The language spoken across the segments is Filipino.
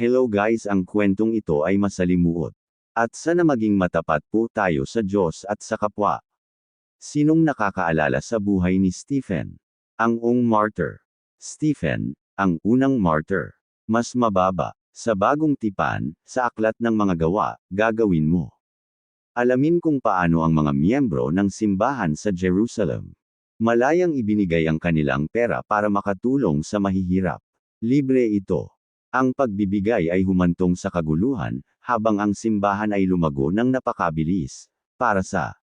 Hello guys ang kwentong ito ay masalimuot. At sana maging matapat po tayo sa Diyos at sa kapwa. Sinong nakakaalala sa buhay ni Stephen? Ang ung martyr. Stephen, ang unang martyr. Mas mababa. Sa bagong tipan, sa aklat ng mga gawa, gagawin mo. Alamin kung paano ang mga miyembro ng simbahan sa Jerusalem. Malayang ibinigay ang kanilang pera para makatulong sa mahihirap. Libre ito. Ang pagbibigay ay humantong sa kaguluhan, habang ang simbahan ay lumago ng napakabilis. Para sa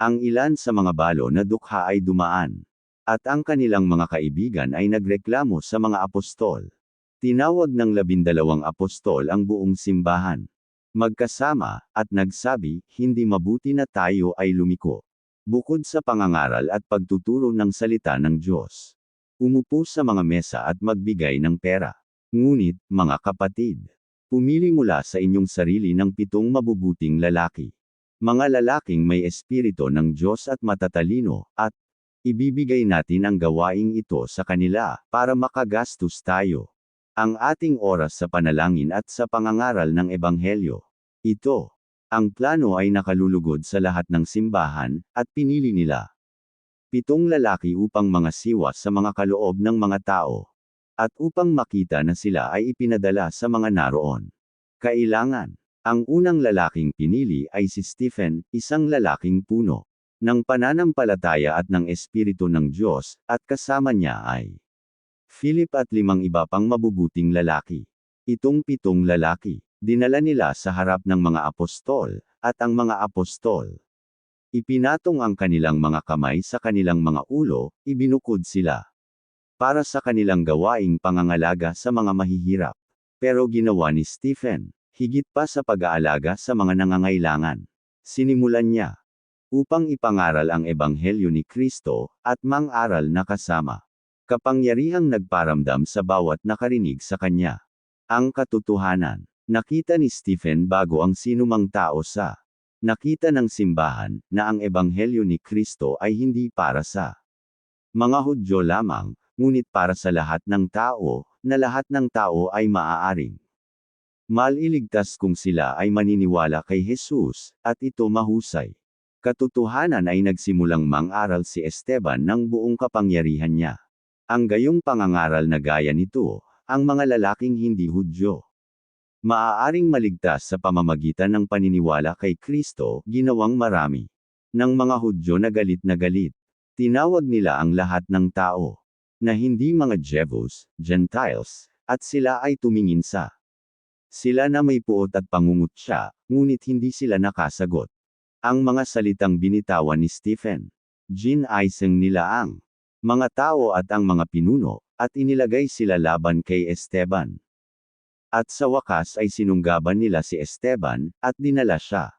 ang ilan sa mga balo na dukha ay dumaan. At ang kanilang mga kaibigan ay nagreklamo sa mga apostol. Tinawag ng labindalawang apostol ang buong simbahan. Magkasama, at nagsabi, hindi mabuti na tayo ay lumiko. Bukod sa pangangaral at pagtuturo ng salita ng Diyos. Umupo sa mga mesa at magbigay ng pera. Ngunit, mga kapatid, pumili mula sa inyong sarili ng pitong mabubuting lalaki. Mga lalaking may espiritu ng Diyos at matatalino, at ibibigay natin ang gawaing ito sa kanila, para makagastos tayo ang ating oras sa panalangin at sa pangangaral ng Ebanghelyo. Ito, ang plano ay nakalulugod sa lahat ng simbahan, at pinili nila. Pitong lalaki upang mga siwa sa mga kaloob ng mga tao. At upang makita na sila ay ipinadala sa mga naroon. Kailangan. Ang unang lalaking pinili ay si Stephen, isang lalaking puno ng pananampalataya at ng Espiritu ng Diyos, at kasama niya ay Philip at limang iba pang mabubuting lalaki. Itong pitong lalaki, dinala nila sa harap ng mga apostol, at ang mga apostol. Ipinatong ang kanilang mga kamay sa kanilang mga ulo, ibinukod sila. Para sa kanilang gawaing pangangalaga sa mga mahihirap. Pero ginawa ni Stephen, higit pa sa pag-aalaga sa mga nangangailangan. Sinimulan niya, upang ipangaral ang ebanghelyo ni Kristo, at mang-aral na kasama kapangyarihang nagparamdam sa bawat nakarinig sa kanya. Ang katotohanan, nakita ni Stephen bago ang sinumang tao sa nakita ng simbahan na ang ebanghelyo ni Kristo ay hindi para sa mga Hudyo lamang, ngunit para sa lahat ng tao, na lahat ng tao ay maaaring maliligtas kung sila ay maniniwala kay Jesus, at ito mahusay. Katotohanan ay nagsimulang mang-aral si Esteban ng buong kapangyarihan niya. Ang gayong pangangaral na gaya nito, ang mga lalaking hindi Hudyo. Maaaring maligtas sa pamamagitan ng paniniwala kay Kristo, ginawang marami. Ng mga Hudyo na galit na galit. Tinawag nila ang lahat ng tao, na hindi mga Jevos, Gentiles, at sila ay tumingin sa sila na may puot at pangungut siya, ngunit hindi sila nakasagot. Ang mga salitang binitawan ni Stephen. Jean Iseng nila ang mga tao at ang mga pinuno, at inilagay sila laban kay Esteban. At sa wakas ay sinunggaban nila si Esteban, at dinala siya.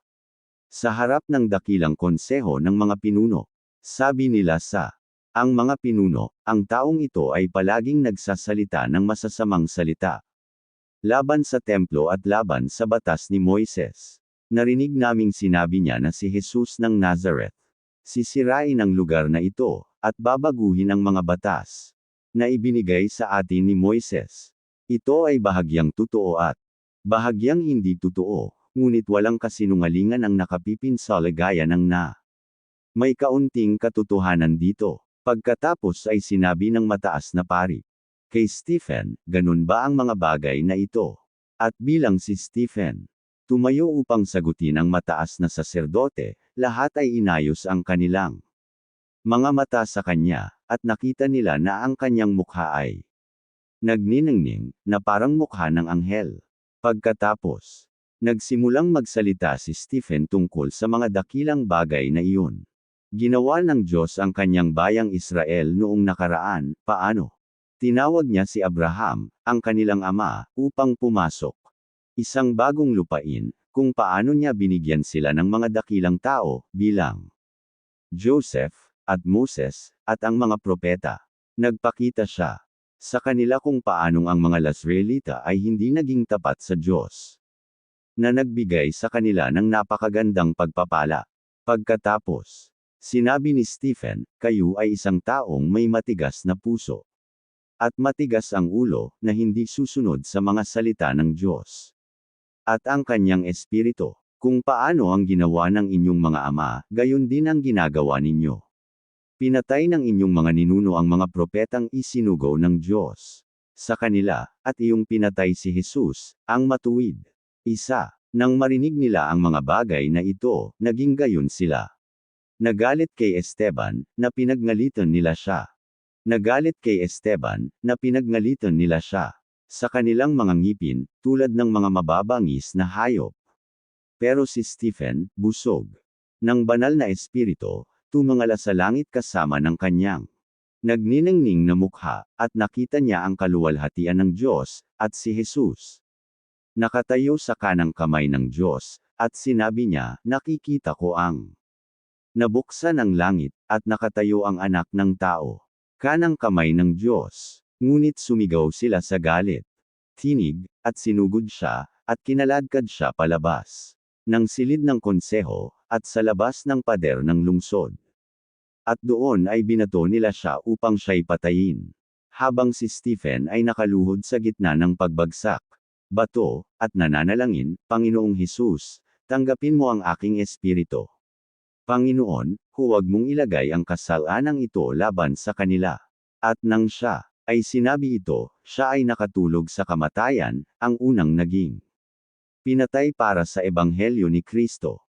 Sa harap ng dakilang konseho ng mga pinuno, sabi nila sa ang mga pinuno, ang taong ito ay palaging nagsasalita ng masasamang salita. Laban sa templo at laban sa batas ni Moises. Narinig naming sinabi niya na si Jesus ng Nazareth. Sisirain ang lugar na ito, at babaguhin ang mga batas na ibinigay sa atin ni Moises. Ito ay bahagyang totoo at bahagyang hindi totoo, ngunit walang kasinungalingan ang nakapipinsala gaya ng na. May kaunting katotohanan dito. Pagkatapos ay sinabi ng mataas na pari. Kay Stephen, ganun ba ang mga bagay na ito? At bilang si Stephen, tumayo upang sagutin ang mataas na saserdote, lahat ay inayos ang kanilang mga mata sa kanya, at nakita nila na ang kanyang mukha ay nagniningning, na parang mukha ng anghel. Pagkatapos, nagsimulang magsalita si Stephen tungkol sa mga dakilang bagay na iyon. Ginawa ng Diyos ang kanyang bayang Israel noong nakaraan, paano? Tinawag niya si Abraham, ang kanilang ama, upang pumasok. Isang bagong lupain, kung paano niya binigyan sila ng mga dakilang tao, bilang Joseph, at Moses, at ang mga propeta. Nagpakita siya sa kanila kung paanong ang mga Lasraelita ay hindi naging tapat sa Diyos. Na nagbigay sa kanila ng napakagandang pagpapala. Pagkatapos, sinabi ni Stephen, kayo ay isang taong may matigas na puso. at matigas ang ulo, na hindi susunod sa mga salita ng Diyos. At ang kanyang espiritu, kung paano ang ginawa ng inyong mga ama, gayon din ang ginagawa ninyo. Pinatay ng inyong mga ninuno ang mga propetang isinugo ng Diyos sa kanila, at iyong pinatay si Jesus, ang matuwid. Isa, nang marinig nila ang mga bagay na ito, naging gayon sila. Nagalit kay Esteban, na pinagnalitan nila siya. Nagalit kay Esteban, na pinagnalitan nila siya. Sa kanilang mga ngipin, tulad ng mga mababangis na hayop. Pero si Stephen, busog ng banal na espiritu, tumangala sa langit kasama ng kanyang nagniningning na mukha, at nakita niya ang kaluwalhatian ng Diyos, at si Jesus. Nakatayo sa kanang kamay ng Diyos, at sinabi niya, nakikita ko ang nabuksan ang langit, at nakatayo ang anak ng tao. Kanang kamay ng Diyos. Ngunit sumigaw sila sa galit. Tinig, at sinugod siya, at kinaladkad siya palabas. Nang silid ng konseho, at sa labas ng pader ng lungsod. At doon ay binato nila siya upang siya'y patayin. Habang si Stephen ay nakaluhod sa gitna ng pagbagsak. Bato, at nananalangin, Panginoong Hesus, tanggapin mo ang aking espiritu. Panginoon, huwag mong ilagay ang kasalanang ito laban sa kanila. At nang siya ay sinabi ito, siya ay nakatulog sa kamatayan, ang unang naging pinatay para sa ebanghelyo ni Kristo.